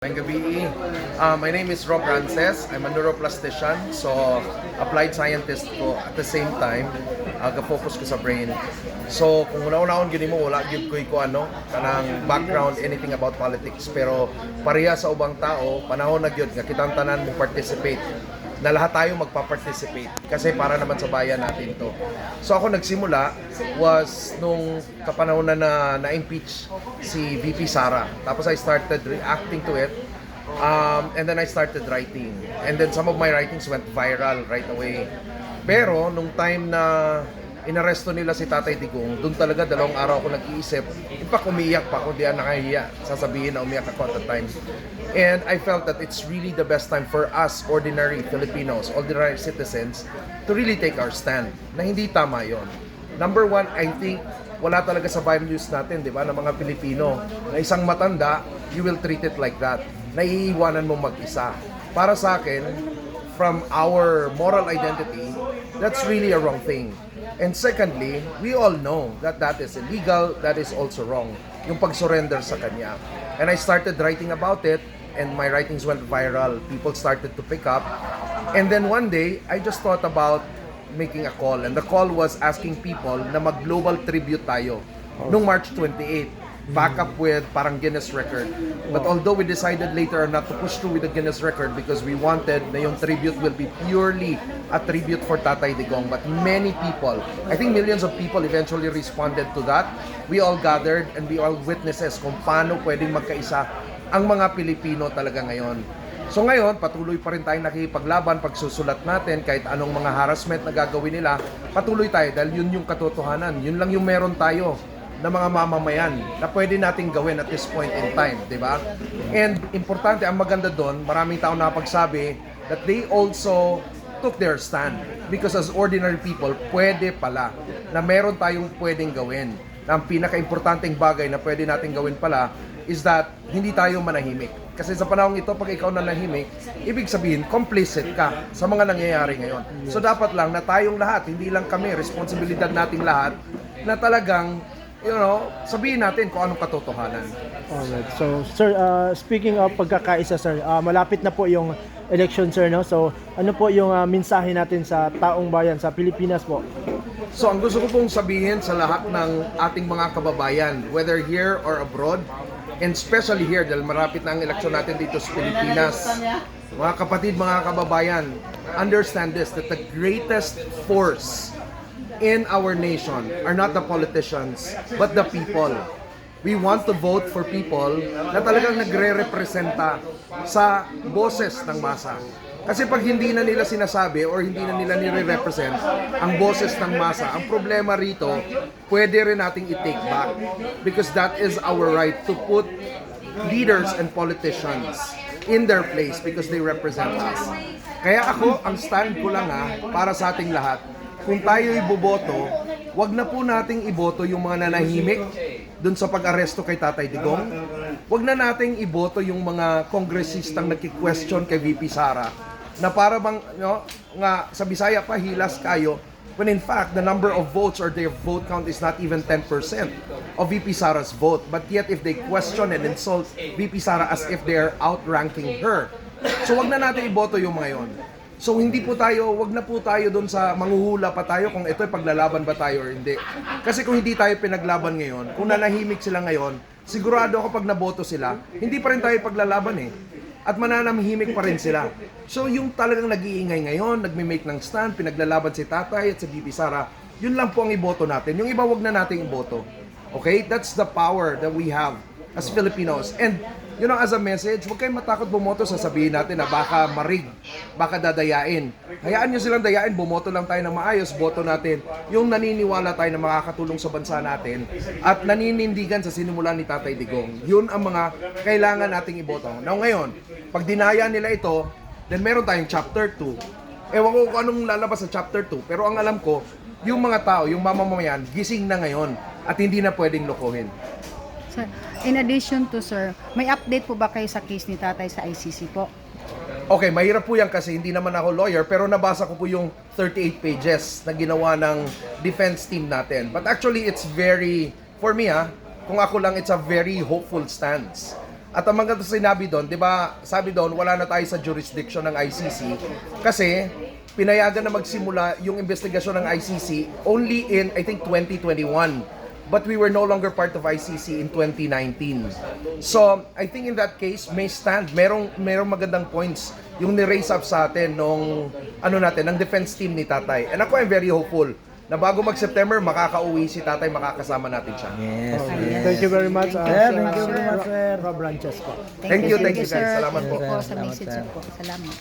Ngayong gabi, uh, my name is Rob Rances. I'm a neuroplastician, so applied scientist ko at the same time, uh, focus ko sa brain. So kung una-unahon gini mo, wala gyud ko ko ano, kanang background anything about politics, pero pareha sa ubang tao, panahon na gyud nga kitang tanan mo participate na lahat tayo magpa-participate kasi para naman sa bayan natin to. So ako nagsimula was nung kapanahon na na, na-impeach si VP Sara. Tapos I started reacting to it um, and then I started writing. And then some of my writings went viral right away. Pero nung time na inaresto nila si Tatay Digong, doon talaga dalawang araw ako nag-iisip. In fact, umiiyak pa ako, di ako nakahiya. Sasabihin na umiyak ako at the time. And I felt that it's really the best time for us, ordinary Filipinos, ordinary citizens, to really take our stand. Na hindi tama yon. Number one, I think wala talaga sa values natin, di ba, ng mga Pilipino. Na isang matanda, you will treat it like that. Naiiwanan mo mag-isa. Para sa akin, from our moral identity, that's really a wrong thing. And secondly, we all know that that is illegal, that is also wrong. Yung pag-surrender sa kanya. And I started writing about it, and my writings went viral. People started to pick up. And then one day, I just thought about making a call. And the call was asking people na mag-global tribute tayo nung March 28 back up with parang Guinness record. But although we decided later not to push through with the Guinness record because we wanted na yung tribute will be purely a tribute for Tatay Digong. But many people, I think millions of people eventually responded to that. We all gathered and we all witnesses kung paano pwedeng magkaisa ang mga Pilipino talaga ngayon. So ngayon, patuloy pa rin tayong nakikipaglaban pagsusulat natin kahit anong mga harassment na gagawin nila, patuloy tayo dahil yun yung katotohanan. Yun lang yung meron tayo na mga mamamayan na pwede nating gawin at this point in time, di ba? And importante, ang maganda doon, maraming tao nakapagsabi that they also took their stand because as ordinary people, pwede pala na meron tayong pwedeng gawin. Na ang pinaka-importanting bagay na pwede nating gawin pala is that hindi tayo manahimik. Kasi sa panahon ito, pag ikaw nanahimik, ibig sabihin, complicit ka sa mga nangyayari ngayon. So dapat lang na tayong lahat, hindi lang kami, responsibilidad nating lahat, na talagang, you know, sabihin natin kung anong katotohanan. Alright. So, sir, uh, speaking of pagkakaisa, sir, uh, malapit na po yung election, sir, no? So, ano po yung uh, mensahe natin sa taong bayan, sa Pilipinas po? So ang gusto ko pong sabihin sa lahat ng ating mga kababayan, whether here or abroad, and especially here dahil marapit na ang eleksyon natin dito sa Pilipinas. Mga kapatid, mga kababayan, understand this, that the greatest force in our nation are not the politicians, but the people. We want to vote for people na talagang nagre-representa sa boses ng masa. Kasi pag hindi na nila sinasabi or hindi na nila nire-represent ang boses ng masa, ang problema rito, pwede rin nating i-take back. Because that is our right to put leaders and politicians in their place because they represent us. Kaya ako, ang stand ko lang ha, para sa ating lahat, kung tayo iboboto, wag na po nating iboto yung mga nanahimik dun sa pag-aresto kay Tatay Digong. Wag na nating iboto yung mga kongresistang nagki-question kay VP Sara na para bang no, nga sa Bisaya pa hilas kayo when in fact the number of votes or their vote count is not even 10% of VP Sara's vote. But yet if they question and insult VP Sara as if they're outranking her. So wag na natin iboto yung mga yon So hindi po tayo, wag na po tayo doon sa manghuhula pa tayo kung ito ay paglalaban ba tayo or hindi. Kasi kung hindi tayo pinaglaban ngayon, kung nanahimik sila ngayon, sigurado ako pag naboto sila, hindi pa rin tayo paglalaban eh. At mananamhimik pa rin sila. So yung talagang nag-iingay ngayon, nagme-make ng stand, pinaglalaban si Tatay at si Bibi Sara, yun lang po ang iboto natin. Yung iba wag na nating iboto. Okay? That's the power that we have as Filipinos. And you know, as a message, huwag kayong matakot bumoto. Sasabihin natin na baka marig, baka dadayain. Hayaan nyo silang dayain, bumoto lang tayo ng maayos, boto natin. Yung naniniwala tayo na makakatulong sa bansa natin at naninindigan sa sinimulan ni Tatay Digong. Yun ang mga kailangan nating iboto. Now ngayon, pag dinaya nila ito, then meron tayong chapter 2. Ewan ko kung anong lalabas sa chapter 2, pero ang alam ko, yung mga tao, yung mamamayan, gising na ngayon at hindi na pwedeng lokohin. Sir, in addition to sir, may update po ba kayo sa case ni tatay sa ICC po? Okay, mahirap po yan kasi hindi naman ako lawyer pero nabasa ko po yung 38 pages na ginawa ng defense team natin. But actually, it's very, for me ha, kung ako lang, it's a very hopeful stance. At ang mga sinabi doon, di ba, sabi doon, wala na tayo sa jurisdiction ng ICC kasi pinayagan na magsimula yung investigasyon ng ICC only in, I think, 2021. But we were no longer part of ICC in 2019. So, I think in that case, may stand, merong, merong magandang points yung ni-raise up sa atin nung, ano natin, ng defense team ni Tatay. And ako, I'm very hopeful na bago mag-September, makakauwi si Tatay, makakasama natin siya. Yes. Ayan. Thank you very much. uh, Sir, Sir, thank you uh, very much, sir. Rob Ranches po. Thank you, thank you, guys. sir. Salamat Thank you po. po sa Salamat, message po. Salamat.